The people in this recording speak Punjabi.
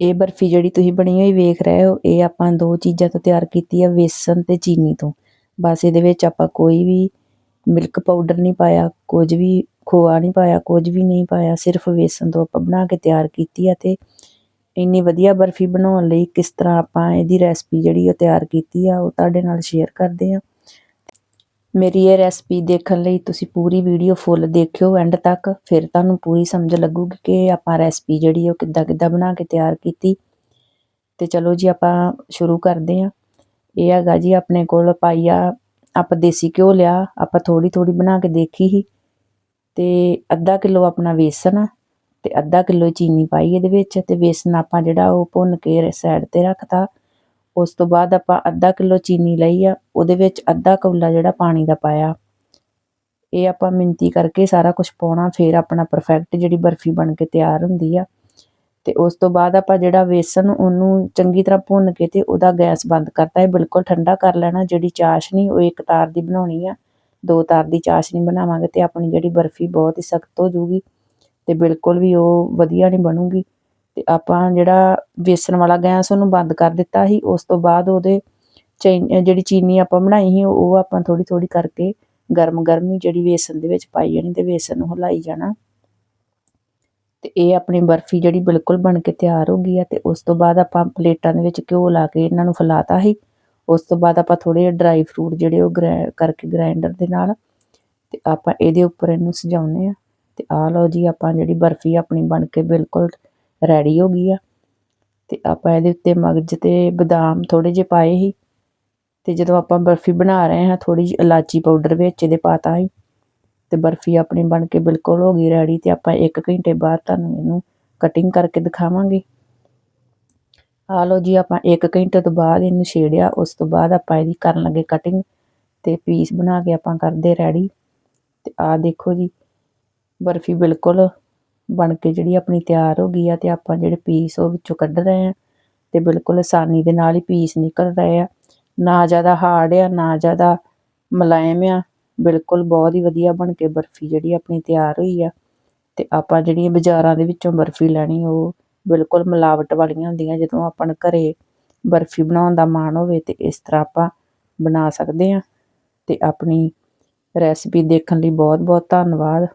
ਇਹ ਬਰਫੀ ਜਿਹੜੀ ਤੁਸੀਂ ਬਣੀ ਹੋਈ ਵੇਖ ਰਹੇ ਹੋ, ਇਹ ਆਪਾਂ ਦੋ ਚੀਜ਼ਾਂ ਤੋਂ ਤਿਆਰ ਕੀਤੀ ਆ, ਵੇਸਣ ਤੇ ਚੀਨੀ ਤੋਂ। ਬਸ ਇਹਦੇ ਵਿੱਚ ਆਪਾਂ ਕੋਈ ਵੀ ਮਿਲਕ ਪਾਊਡਰ ਨਹੀਂ ਪਾਇਆ, ਕੁਝ ਵੀ ਖੋਆ ਨਹੀਂ ਪਾਇਆ, ਕੁਝ ਵੀ ਨਹੀਂ ਪਾਇਆ, ਸਿਰਫ ਵੇਸਣ ਤੋਂ ਆਪਾਂ ਬਣਾ ਕੇ ਤਿਆਰ ਕੀਤੀ ਆ ਤੇ ਇੰਨੀ ਵਧੀਆ ਬਰਫੀ ਬਣਾਉਣ ਲਈ ਕਿਸ ਤਰ੍ਹਾਂ ਆਪਾਂ ਇਹਦੀ ਰੈਸਪੀ ਜਿਹੜੀ ਉਹ ਤਿਆਰ ਕੀਤੀ ਆ, ਉਹ ਤੁਹਾਡੇ ਨਾਲ ਸ਼ੇਅਰ ਕਰਦੇ ਆ। ਮੇਰੀ ਇਹ ਰੈਸਪੀ ਦੇਖਣ ਲਈ ਤੁਸੀਂ ਪੂਰੀ ਵੀਡੀਓ ਫੁੱਲ ਦੇਖਿਓ ਐਂਡ ਤੱਕ, ਫਿਰ ਤੁਹਾਨੂੰ ਪੂਰੀ ਸਮਝ ਲੱਗੂਗੀ ਕਿ ਆਪਾਂ ਰੈਸਪੀ ਜਿਹੜੀ ਉਹ ਕਿੱਦਾਂ ਕਿੱਦਾਂ ਬਣਾ ਕੇ ਤਿਆਰ ਕੀਤੀ। ਤੇ ਚਲੋ ਜੀ ਆਪਾਂ ਸ਼ੁਰੂ ਕਰਦੇ ਹਾਂ। ਇਹ ਹੈਗਾ ਜੀ ਆਪਣੇ ਕੋਲ ਪਾਈਆ ਆਪਾਂ ਦੇਸੀ ਘਿਓ ਲਿਆ, ਆਪਾਂ ਥੋੜੀ ਥੋੜੀ ਬਣਾ ਕੇ ਦੇਖੀ ਸੀ। ਤੇ ਅੱਧਾ ਕਿਲੋ ਆਪਣਾ ਵੇਸਣ ਆ, ਤੇ ਅੱਧਾ ਕਿਲੋ ਚੀਨੀ ਪਾਈ ਇਹਦੇ ਵਿੱਚ, ਤੇ ਵੇਸਣ ਆਪਾਂ ਜਿਹੜਾ ਉਹ ਭੁੰਨ ਕੇ ਸਾਈਡ ਤੇ ਰੱਖਤਾ। ਉਸ ਤੋਂ ਬਾਅਦ ਆਪਾਂ ਅੱਧਾ ਕਿਲੋ ਚੀਨੀ ਲਈ ਆ, ਉਹਦੇ ਵਿੱਚ ਅੱਧਾ ਕੌਲਾ ਜਿਹੜਾ ਪਾਣੀ ਦਾ ਪਾਇਆ। ਇਹ ਆਪਾਂ ਮਿੰਤੀ ਕਰਕੇ ਸਾਰਾ ਕੁਝ ਪਾਉਣਾ, ਫਿਰ ਆਪਣਾ ਪਰਫੈਕਟ ਜਿਹੜੀ ਬਰਫੀ ਬਣ ਕੇ ਤਿਆਰ ਹੁੰਦੀ ਆ। ਤੇ ਉਸ ਤੋਂ ਬਾਅਦ ਆਪਾਂ ਜਿਹੜਾ ਵੇਸਣ ਉਹਨੂੰ ਚੰਗੀ ਤਰ੍ਹਾਂ ਭੁੰਨ ਕੇ ਤੇ ਉਹਦਾ ਗੈਸ ਬੰਦ ਕਰਤਾ। ਇਹ ਬਿਲਕੁਲ ਠੰਡਾ ਕਰ ਲੈਣਾ, ਜਿਹੜੀ ਚਾਸ਼ਨੀ ਉਹ ਇੱਕ ਤਾਰ ਦੀ ਬਣਾਉਣੀ ਆ, ਦੋ ਤਾਰ ਦੀ ਚਾਸ਼ਨੀ ਬਣਾਵਾਂਗੇ ਤੇ ਆਪਣੀ ਜਿਹੜੀ ਬਰਫੀ ਬਹੁਤ ਹੀ ਸਖਤ ਹੋ ਜੂਗੀ ਤੇ ਬਿਲਕੁਲ ਵੀ ਉਹ ਵਧੀਆ ਨਹੀਂ ਬਣੂਗੀ। ਤੇ ਆਪਾਂ ਜਿਹੜਾ ਵੇਸਣ ਵਾਲਾ ਗੈਸ ਉਹਨੂੰ ਬੰਦ ਕਰ ਦਿੱਤਾ ਸੀ, ਉਸ ਤੋਂ ਬਾਅਦ ਉਹਦੇ ਜਿਹੜੀ ਚੀਨੀ ਆਪਾਂ ਬਣਾਈ ਸੀ, ਉਹ ਆਪਾਂ ਥੋੜੀ ਥੋੜੀ ਕਰਕੇ ਗਰਮ, ਗਰਮੀ ਜਿਹੜੀ ਵੇਸਣ ਦੇ ਵਿੱਚ ਪਾਈ ਜਾਣੀ ਤੇ ਵੇਸਣ ਨੂੰ ਹਿਲਾਈ ਜਾਣਾ। ਤੇ ਇਹ ਆਪਣੀ ਬਰਫੀ ਜਿਹੜੀ ਬਿਲਕੁਲ ਬਣ ਕੇ ਤਿਆਰ ਹੋ ਗਈ ਆ ਤੇ ਉਸ ਤੋਂ ਬਾਅਦ ਆਪਾਂ ਪਲੇਟਾਂ ਦੇ ਵਿੱਚ ਘਿਓ ਲਾ ਕੇ ਇਹਨਾਂ ਨੂੰ ਫੈਲਾਤਾ ਸੀ। ਉਸ ਤੋਂ ਬਾਅਦ ਆਪਾਂ ਥੋੜੇ ਜਿਹੇ ਡਰਾਈ ਫਰੂਟ ਜਿਹੜੇ ਉਹ ਕਰਕੇ ਗ੍ਰਾਈਂਡਰ ਦੇ ਨਾਲ ਤੇ ਆਪਾਂ ਇਹਦੇ ਉੱਪਰ ਇਹਨੂੰ ਸਜਾਉਨੇ ਆ। ਤੇ ਆ ਲਓ ਜੀ, ਆਪਾਂ ਜਿਹੜੀ ਬਰਫੀ ਆਪਣੀ ਬਣ ਕੇ ਬਿਲਕੁਲ ਰੈਡੀ ਹੋ ਗਈ ਆ। ਤੇ ਆਪਾਂ ਇਹਦੇ ਉੱਤੇ ਮਗਜ ਤੇ ਬਦਾਮ ਥੋੜੇ ਜਿਹੇ ਪਾਏ ਸੀ। ਤੇ ਜਦੋਂ ਆਪਾਂ ਬਰਫੀ ਬਣਾ ਰਹੇ ਹਾਂ ਥੋੜੀ ਜਿਹੀ ਇਲਾਚੀ ਪਾਊਡਰ ਵਿੱਚ ਇਹਦੇ ਪਾਤਾ ਸੀ। ਤੇ ਬਰਫੀ ਆਪਣੀ ਬਣ ਕੇ ਬਿਲਕੁਲ ਹੋ ਗਈ ਰੈਡੀ ਤੇ ਆਪਾਂ 1 ਘੰਟੇ ਬਾਅਦ ਤੁਹਾਨੂੰ ਇਹਨੂੰ ਕਟਿੰਗ ਕਰਕੇ ਦਿਖਾਵਾਂਗੇ। ਆ ਲਓ ਜੀ, ਆਪਾਂ 1 ਘੰਟੇ ਤੋਂ ਬਾਅਦ ਇਹਨੂੰ ਛੇੜਿਆ। ਉਸ ਤੋਂ ਬਾਅਦ ਆਪਾਂ ਇਹਦੀ ਕਰਨ ਲੱਗੇ ਕਟਿੰਗ ਤੇ ਪੀਸ ਬਣਾ ਕੇ ਆਪਾਂ ਕਰਦੇ ਰੈਡੀ ਤੇ ਆ ਦੇਖੋ ਜੀ, ਬਰਫੀ ਬਿਲਕੁਲ ਬਣ ਕੇ ਜਿਹੜੀ ਆਪਣੀ ਤਿਆਰ ਹੋ ਗਈ ਆ ਤੇ ਆਪਾਂ ਜਿਹੜੇ ਪੀਸ ਉਹ ਵਿੱਚੋਂ ਕੱਢ ਰਹੇ ਆ ਤੇ ਬਿਲਕੁਲ ਆਸਾਨੀ ਦੇ ਨਾਲ ਹੀ ਪੀਸ ਨਿਕਲ ਰਹੇ ਆ। ਨਾ ਜ਼ਿਆਦਾ ਹਾਰਡ ਆ, ਨਾ ਜ਼ਿਆਦਾ ਮੁਲਾਇਮ ਆ, ਬਿਲਕੁਲ ਬਹੁਤ ਹੀ ਵਧੀਆ ਬਣ ਕੇ ਬਰਫੀ ਜਿਹੜੀ ਆਪਣੀ ਤਿਆਰ ਹੋਈ ਆ। ਤੇ ਆਪਾਂ ਜਿਹੜੀ ਬਾਜ਼ਾਰਾਂ ਦੇ ਵਿੱਚੋਂ ਬਰਫੀ ਲੈਣੀ, ਉਹ ਬਿਲਕੁਲ ਮਿਲਾਵਟ ਵਾਲੀਆਂ ਹੁੰਦੀਆਂ, ਜਦੋਂ ਆਪਾਂ ਘਰੇ ਬਰਫੀ ਬਣਾਉਣ ਦਾ ਮਾਣ ਹੋਵੇ ਤੇ ਇਸ ਤਰ੍ਹਾਂ ਆਪਾਂ ਬਣਾ ਸਕਦੇ ਆ। ਤੇ ਆਪਣੀ ਰੈਸਪੀ ਦੇਖਣ ਲਈ ਬਹੁਤ ਬਹੁਤ ਧੰਨਵਾਦ।